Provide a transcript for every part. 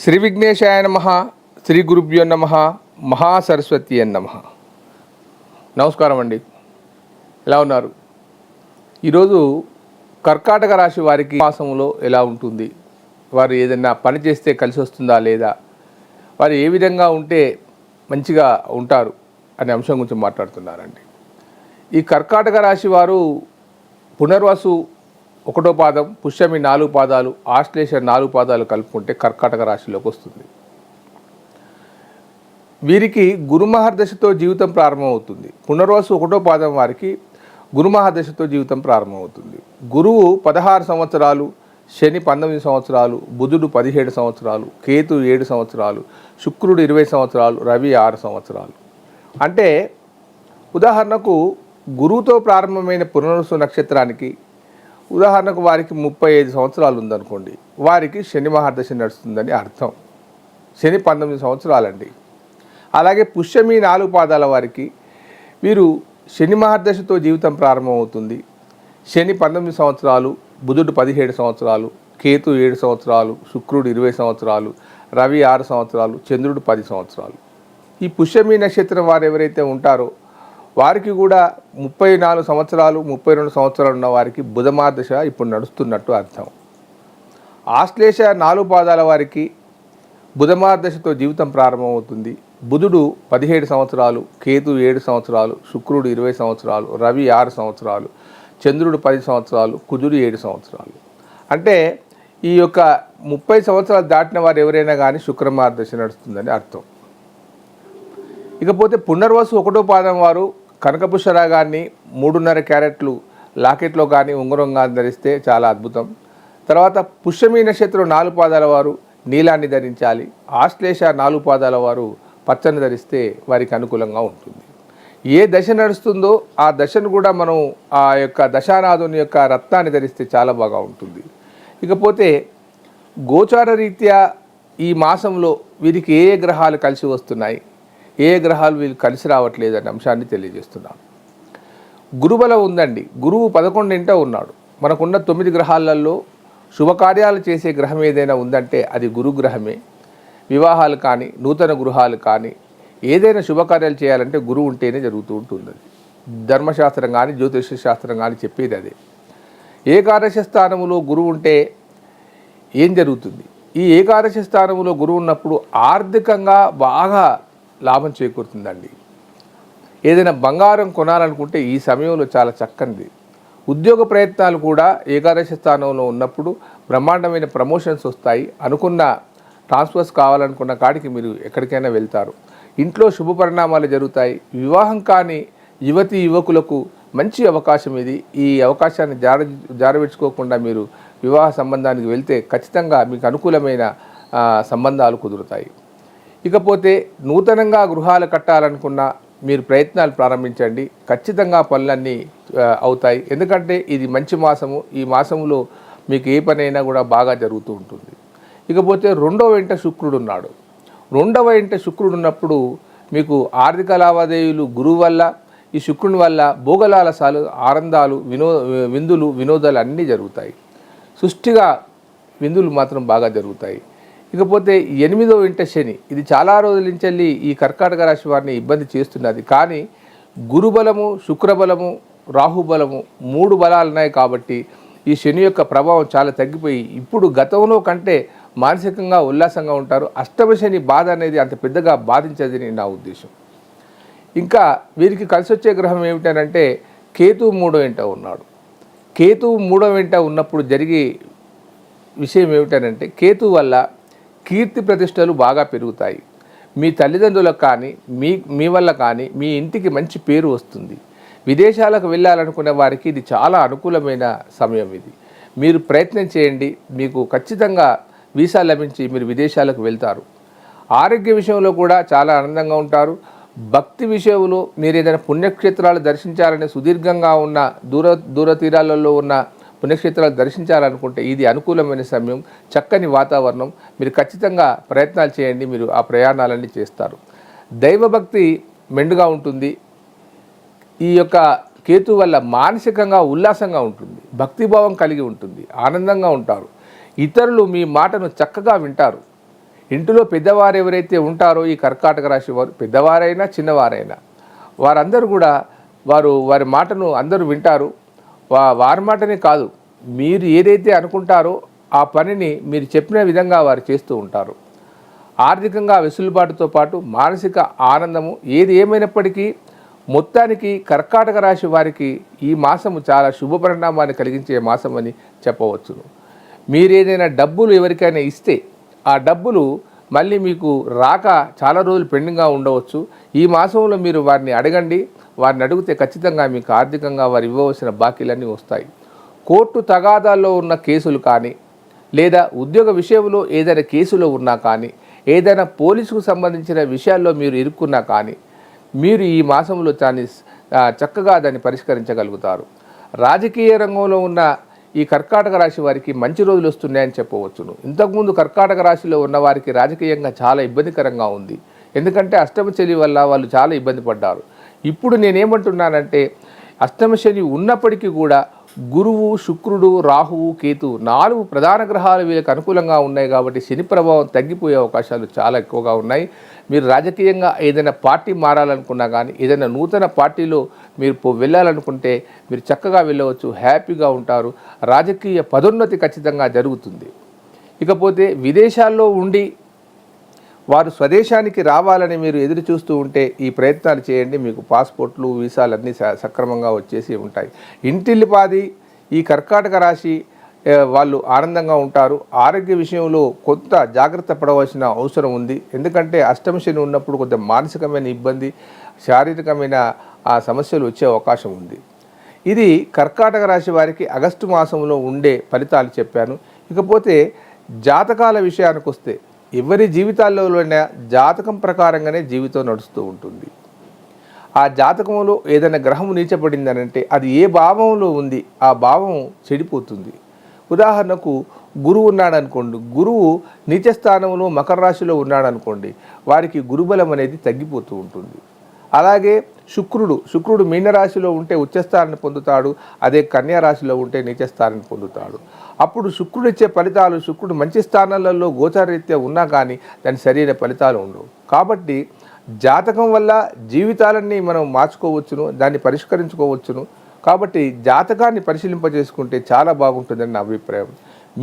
శ్రీ విఘ్నేశాయ నమ శ్రీ గురుభ్యో నమ మహాసరస్వతి అని నమ. నమస్కారం అండి. ఎలా ఉన్నారు? ఈరోజు కర్కాటక రాశి వారికి మాసంలో ఎలా ఉంటుంది? వారు ఏదైనా పని చేస్తే కలిసి వస్తుందా లేదా? వారు ఏ విధంగా ఉంటే మంచిగా ఉంటారు అనే అంశం గురించి మాట్లాడుతున్నారండి. ఈ కర్కాటక రాశి వారు పునర్వసు ఒకటో పాదం పుష్యమి నాలుగు పాదాలు ఆశ్లేష నాలుగు పాదాలు కలుపుకుంటే కర్కాటక రాశిలోకి వస్తుంది. వీరికి గురుమహర్దశతో జీవితం ప్రారంభమవుతుంది. పునర్వాసు ఒకటో పాదం వారికి గురుమహర్దశతో జీవితం ప్రారంభమవుతుంది. గురువు పదహారు సంవత్సరాలు శని పంతొమ్మిది సంవత్సరాలు బుధుడు పదిహేడు సంవత్సరాలు కేతు ఏడు సంవత్సరాలు శుక్రుడు ఇరవై సంవత్సరాలు రవి ఆరు సంవత్సరాలు. అంటే ఉదాహరణకు గురువుతో ప్రారంభమైన పునర్వసు నక్షత్రానికి ఉదాహరణకు వారికి ముప్పై ఐదు సంవత్సరాలు ఉందనుకోండి వారికి శని మహాదశ నడుస్తుందని అర్థం. శని పంతొమ్మిది సంవత్సరాలండి. అలాగే పుష్యమి నాలుగు పాదాల వారికి వీరు శని మహాదశతో జీవితం ప్రారంభమవుతుంది. శని పంతొమ్మిది సంవత్సరాలు బుధుడు పదిహేడు సంవత్సరాలు కేతు ఏడు సంవత్సరాలు శుక్రుడు ఇరవై సంవత్సరాలు రవి ఆరు సంవత్సరాలు చంద్రుడు పది సంవత్సరాలు. ఈ పుష్యమి నక్షత్రం వారు ఎవరైతే ఉంటారో వారికి కూడా ముప్పై నాలుగు సంవత్సరాలు ముప్పై రెండు సంవత్సరాలు ఉన్న వారికి బుధమాదశ ఇప్పుడు నడుస్తున్నట్టు అర్థం. ఆశ్లేష నాలుగు పాదాల వారికి బుధమార్దశతో జీవితం ప్రారంభమవుతుంది. బుధుడు పదిహేడు సంవత్సరాలు కేతు ఏడు సంవత్సరాలు శుక్రుడు ఇరవై సంవత్సరాలు రవి ఆరు సంవత్సరాలు చంద్రుడు పది సంవత్సరాలు కుజుడు ఏడు సంవత్సరాలు. అంటే ఈ యొక్క ముప్పై సంవత్సరాలు దాటిన వారు ఎవరైనా కానీ శుక్రమార్దశ నడుస్తుందని అర్థం. ఇకపోతే పునర్వసు ఒకటో పాదం వారు కనకపుష్పరాగాన్ని మూడున్నర క్యారెట్లు లాకెట్లో కానీ ఉంగరం కానీ ధరిస్తే చాలా అద్భుతం. తర్వాత పుష్యమీ నక్షత్రం నాలుగు పాదాల వారు నీలాన్ని ధరించాలి. ఆశ్లేష నాలుగు పాదాల వారు పచ్చని ధరిస్తే వారికి అనుకూలంగా ఉంటుంది. ఏ దశ నడుస్తుందో ఆ దశను కూడా మనం ఆ యొక్క దశానాథుని యొక్క రత్నాన్ని ధరిస్తే చాలా బాగా ఉంటుంది. ఇకపోతే గోచార రీత్యా ఈ మాసంలో వీరికి ఏ గ్రహాలు కలిసి వస్తున్నాయి? ఏ గ్రహాలు వీళ్ళు కలిసి రావట్లేదు అనే అంశాన్ని తెలియజేస్తున్నాను. గురుబలం ఉందండి. గురువు పదకొండింట ఉన్నాడు. మనకున్న తొమ్మిది గ్రహాలలో శుభకార్యాలు చేసే గ్రహం ఏదైనా ఉందంటే అది గురుగ్రహమే. వివాహాలు కానీ నూతన గృహాలు కానీ ఏదైనా శుభకార్యాలు చేయాలంటే గురువు ఉంటేనే జరుగుతూ ఉంటుంది ధర్మశాస్త్రం కానీ జ్యోతిష శాస్త్రం కానీ చెప్పేది అదే. ఏకాదశ స్థానములో గురువు ఉంటే ఏం జరుగుతుంది? ఈ ఏకాదశి స్థానంలో గురువు ఉన్నప్పుడు ఆర్థికంగా బాగా లాభం చేకూరుతుందండి. ఏదైనా బంగారం కొనాలనుకుంటే ఈ సమయంలో చాలా చక్కనిది. ఉద్యోగ ప్రయత్నాలు కూడా ఏకాదశి స్థానంలో ఉన్నప్పుడు బ్రహ్మాండమైన ప్రమోషన్స్ వస్తాయి. అనుకున్న ట్రాన్స్ఫర్స్ కావాలనుకున్న కాడికి మీరు ఎక్కడికైనా వెళ్తారు. ఇంట్లో శుభ పరిణామాలు జరుగుతాయి. వివాహం కాని యువతి యువకులకు మంచి అవకాశం ఇది. ఈ అవకాశాన్ని జార జారవిడ్చుకోకుండా మీరు వివాహ సంబంధానికి వెళ్తే ఖచ్చితంగా మీకు అనుకూలమైన సంబంధాలు కుదురుతాయి. ఇకపోతే నూతనంగా గృహాలు కట్టాలనుకున్న మీరు ప్రయత్నాలు ప్రారంభించండి. ఖచ్చితంగా పనులన్నీ అవుతాయి. ఎందుకంటే ఇది మంచి మాసము. ఈ మాసంలో మీకు ఏ పనైనా కూడా బాగా జరుగుతూ ఉంటుంది. ఇకపోతే రెండవ ఇంట శుక్రుడు ఉన్నాడు. రెండవ ఇంట శుక్రుడు ఉన్నప్పుడు మీకు ఆర్థిక లావాదేవీలు గురువు వల్ల ఈ శుక్రుని వల్ల భోగలాలసాలు ఆనందాలు వినో విందులు వినోదాలు అన్నీ జరుగుతాయి. సృష్టిగా విందులు మాత్రం బాగా జరుగుతాయి. ఇకపోతే ఎనిమిదో ఇంట శని. ఇది చాలా రోజుల నుంచి వెళ్ళి ఈ కర్కాటక రాశి వారిని ఇబ్బంది చేస్తున్నది. కానీ గురుబలము శుక్రబలము రాహుబలము మూడు బలాలు ఉన్నాయి కాబట్టి ఈ శని యొక్క ప్రభావం చాలా తగ్గిపోయి ఇప్పుడు గతంలో కంటే మానసికంగా ఉల్లాసంగా ఉంటారు. అష్టమ శని బాధ అనేది అంత పెద్దగా బాధించదని నా ఉద్దేశం. ఇంకా వీరికి కలిసి వచ్చే గ్రహం ఏమిటనంటే కేతువు మూడో వెంట ఉన్నాడు. కేతువు మూడో వెంట ఉన్నప్పుడు జరిగే విషయం ఏమిటనంటే కేతు వల్ల కీర్తి ప్రతిష్టలు బాగా పెరుగుతాయి. మీ తల్లిదండ్రులకు కానీ మీ మీ వల్ల కానీ మీ ఇంటికి మంచి పేరు వస్తుంది. విదేశాలకు వెళ్ళాలనుకునే వారికి ఇది చాలా అనుకూలమైన సమయం ఇది. మీరు ప్రయత్నం చేయండి. మీకు ఖచ్చితంగా వీసా లభించి మీరు విదేశాలకు వెళ్తారు. ఆరోగ్య విషయంలో కూడా చాలా ఆనందంగా ఉంటారు. భక్తి విషయంలో మీరు ఏదైనా పుణ్యక్షేత్రాలు దర్శించాలని సుదీర్ఘంగా ఉన్న దూర దూర తీరాలలో ఉన్న పుణ్యక్షేత్రాలు దర్శించాలనుకుంటే ఇది అనుకూలమైన సమయం చక్కని వాతావరణం మీరు ఖచ్చితంగా ప్రయత్నాలు చేయండి మీరు ఆ ప్రయాణాలన్నీ చేస్తారు. దైవభక్తి మెండుగా ఉంటుంది. ఈ యొక్క కేతు వల్ల మానసికంగా ఉల్లాసంగా ఉంటుంది. భక్తిభావం కలిగి ఉంటుంది. ఆనందంగా ఉంటారు. ఇతరులు మీ మాటను చక్కగా వింటారు. ఇంటిలో పెద్దవారు ఎవరైతే ఉంటారో ఈ కర్కాటక రాశి వారు పెద్దవారైనా చిన్నవారైనా వారందరూ కూడా వారు వారి మాటను అందరూ వింటారు. వా వారి కాదు. మీరు ఏదైతే అనుకుంటారో ఆ పనిని మీరు చెప్పిన విధంగా వారు చేస్తూ ఉంటారు. ఆర్థికంగా వెసులుబాటుతో పాటు మానసిక ఆనందము ఏది ఏమైనప్పటికీ మొత్తానికి కర్కాటక రాశి వారికి ఈ మాసము చాలా శుభ పరిణామాన్ని కలిగించే మాసం అని చెప్పవచ్చును. మీరు ఏదైనా డబ్బులు ఎవరికైనా ఇస్తే ఆ డబ్బులు మళ్ళీ మీకు రాక చాలా రోజులు పెండింగ్గా ఉండవచ్చు. ఈ మాసంలో మీరు వారిని అడగండి. వారిని అడిగితే ఖచ్చితంగా మీకు ఆర్థికంగా వారు ఇవ్వవలసిన బాకీలన్నీ వస్తాయి. కోర్టు తగాదాల్లో ఉన్న కేసులు కానీ లేదా ఉద్యోగ విషయంలో ఏదైనా కేసులో ఉన్నా కానీ ఏదైనా పోలీసుకు సంబంధించిన విషయాల్లో మీరు ఇరుక్కున్నా కానీ మీరు ఈ మాసంలో దాన్ని చక్కగా దాన్ని పరిష్కరించగలుగుతారు. రాజకీయ రంగంలో ఉన్న ఈ కర్కాటక రాశి వారికి మంచి రోజులు వస్తున్నాయని చెప్పవచ్చును. ఇంతకుముందు కర్కాటక రాశిలో ఉన్న వారికి రాజకీయంగా చాలా ఇబ్బందికరంగా ఉంది. ఎందుకంటే అష్టమ చెలి వల్ల వాళ్ళు చాలా ఇబ్బంది పడ్డారు. ఇప్పుడు నేనేమంటున్నానంటే అష్టమ శని ఉన్నప్పటికీ కూడా గురువు శుక్రుడు రాహువు కేతు నాలుగు ప్రధాన గ్రహాలు వీళ్ళకి అనుకూలంగా ఉన్నాయి కాబట్టి శని ప్రభావం తగ్గిపోయే అవకాశాలు చాలా ఎక్కువగా ఉన్నాయి. మీరు రాజకీయంగా ఏదైనా పార్టీ మారాలనుకున్నా కానీ ఏదైనా నూతన పార్టీలో మీరు వెళ్ళాలనుకుంటే మీరు చక్కగా వెళ్ళవచ్చు హ్యాపీగా ఉంటారు. రాజకీయ పదోన్నతి ఖచ్చితంగా జరుగుతుంది. ఇకపోతే విదేశాల్లో ఉండి వారు స్వదేశానికి రావాలని మీరు ఎదురు చూస్తూ ఉంటే ఈ ప్రయత్నాలు చేయండి. మీకు పాస్పోర్ట్లు వీసాలు అన్నీ స- సక్రమంగా వచ్చేసి ఉంటాయి. ఇంటిల్లిపాది ఈ కర్కాటక రాశి వాళ్ళు ఆనందంగా ఉంటారు. ఆరోగ్య విషయంలో కొంత జాగ్రత్త పడవలసిన అవసరం ఉంది. ఎందుకంటే అష్టమ శని ఉన్నప్పుడు కొంత మానసికమైన ఇబ్బంది శారీరకమైన ఆ సమస్యలు వచ్చే అవకాశం ఉంది. ఇది కర్కాటక రాశి వారికి ఆగస్టు మాసంలో ఉండే ఫలితాలు చెప్పాను. ఇకపోతే జాతకాల విషయానికి వస్తే ఎవరి జీవితాల్లోనైనా జాతకం ప్రకారంగానే జీవితం నడుస్తూ ఉంటుంది. ఆ జాతకంలో ఏదైనా గ్రహం నీచబడిందనంటే అది ఏ భావంలో ఉంది ఆ భావం చెడిపోతుంది. ఉదాహరణకు గురువు ఉన్నాడనుకోండి గురువు నీచ స్థానంలో మకర రాశిలో ఉన్నాడనుకోండి వారికి గురుబలం అనేది తగ్గిపోతూ ఉంటుంది. అలాగే శుక్రుడు శుక్రుడు మీనరాశిలో ఉంటే ఉచ్చస్థానాన్ని పొందుతాడు అదే కన్యారాశిలో ఉంటే నీచస్థానాన్ని పొందుతాడు. అప్పుడు శుక్రుడు ఇచ్చే ఫలితాలు శుక్రుడు మంచి స్థానాలలో గోచారరీత్యా ఉన్నా కానీ దాని సరైన ఫలితాలు ఉండవు. కాబట్టి జాతకం వల్ల జీవితాలన్నీ మనం మార్చుకోవచ్చును దాన్ని పరిష్కరించుకోవచ్చును. కాబట్టి జాతకాన్ని పరిశీలింపజేసుకుంటే చాలా బాగుంటుందని నా అభిప్రాయం.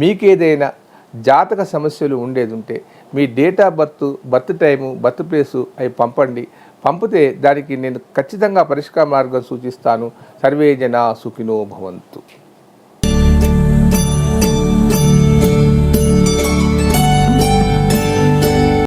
మీకేదైనా జాతక సమస్యలు ఉండేది ఉంటే మీ date of birth birth time birth place అవి పంపండి. పంపితే దానికి నేను ఖచ్చితంగా పరిష్కార మార్గం సూచిస్తాను. సర్వే జన సుఖినో భవంతు.